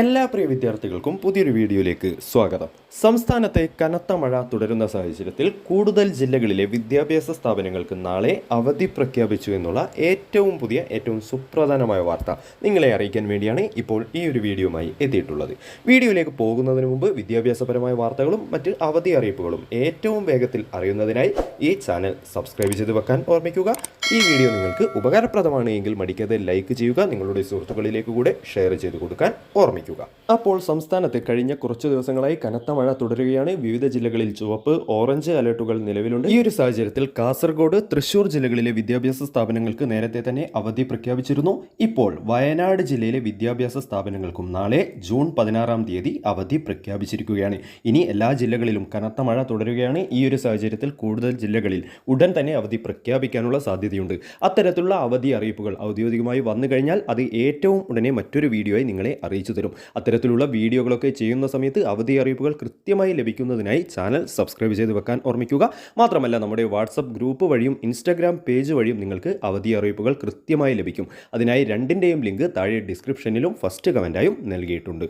എല്ലാ പ്രിയ വിദ്യാർത്ഥികൾക്കും പുതിയൊരു വീഡിയോയിലേക്ക് സ്വാഗതം. സംസ്ഥാനത്തെ കനത്ത മഴ തുടരുന്ന സാഹചര്യത്തിൽ കൂടുതൽ ജില്ലകളിലെ വിദ്യാഭ്യാസ സ്ഥാപനങ്ങൾക്ക് നാളെ അവധി പ്രഖ്യാപിച്ചു എന്നുള്ള ഏറ്റവും പുതിയ ഏറ്റവും സുപ്രധാനമായ വാർത്ത നിങ്ങളെ അറിയിക്കാൻ വേണ്ടിയാണ് ഇപ്പോൾ ഈ ഒരു വീഡിയോയുമായി എത്തിയിട്ടുള്ളത്. വീഡിയോയിലേക്ക് പോകുന്നതിന് മുമ്പ് വിദ്യാഭ്യാസപരമായ വാർത്തകളും മറ്റ് അവധി അറിയിപ്പുകളും ഏറ്റവും വേഗത്തിൽ അറിയുന്നതിനായി ഈ ചാനൽ സബ്സ്ക്രൈബ് ചെയ്ത് വെക്കാൻ ഓർമ്മിക്കുക. ഈ വീഡിയോ നിങ്ങൾക്ക് ഉപകാരപ്രദമാണ് എങ്കിൽ മടിക്കാതെ ലൈക്ക് ചെയ്യുക നിങ്ങളുടെ സുഹൃത്തുക്കളിലേക്ക് കൂടെ ഷെയർ ചെയ്ത് കൊടുക്കാൻ ഓർമ്മിക്കുക. അപ്പോൾ സംസ്ഥാനത്ത് കഴിഞ്ഞ കുറച്ച് ദിവസങ്ങളായി കനത്ത മഴ തുടരുകയാണ്. വിവിധ ജില്ലകളിൽ ചുവപ്പ് ഓറഞ്ച് അലർട്ടുകൾ നിലവിലുണ്ട്. ഈ ഒരു സാഹചര്യത്തിൽ കാസർഗോഡ് തൃശൂർ ജില്ലകളിലെ വിദ്യാഭ്യാസ സ്ഥാപനങ്ങൾക്ക് നേരത്തെ തന്നെ അവധി പ്രഖ്യാപിച്ചിരുന്നു. ഇപ്പോൾ വയനാട് ജില്ലയിലെ വിദ്യാഭ്യാസ സ്ഥാപനങ്ങൾക്കും നാളെ ജൂൺ പതിനാറാം തീയതി അവധി പ്രഖ്യാപിച്ചിരിക്കുകയാണ്. ഇനി എല്ലാ ജില്ലകളിലും കനത്ത മഴ തുടരുകയാണ്. ഈ ഒരു സാഹചര്യത്തിൽ കൂടുതൽ ജില്ലകളിൽ ഉടൻ തന്നെ അവധി പ്രഖ്യാപിക്കാനുള്ള സാധ്യതയുണ്ട്. അത്തരത്തിലുള്ള അവധി അറിയിപ്പുകൾ ഔദ്യോഗികമായി വന്നു കഴിഞ്ഞാൽ അത് ഏറ്റവും ഉടനെ മറ്റൊരു വീഡിയോയായി നിങ്ങളെ അറിയിച്ചു തരും. അത്തരത്തിലുള്ള വീഡിയോകളൊക്കെ ചെയ്യുന്ന സമയത്ത് അവധി അറിയിപ്പുകൾ കൃത്യമായി ലഭിക്കുന്നതിനായി ചാനൽ സബ്സ്ക്രൈബ് ചെയ്ത് വെക്കാൻ ഓർമ്മിക്കുക. മാത്രമല്ല നമ്മുടെ വാട്സപ്പ് ഗ്രൂപ്പ് വഴിയും ഇൻസ്റ്റാഗ്രാം പേജ് വഴിയും നിങ്ങൾക്ക് അവധി അറിയിപ്പുകൾ കൃത്യമായി ലഭിക്കും. അതിനായി രണ്ടിന്റെയും ലിങ്ക് താഴെ ഡിസ്ക്രിപ്ഷനിലും ഫസ്റ്റ് കമന്റായും നൽകിയിട്ടുണ്ട്.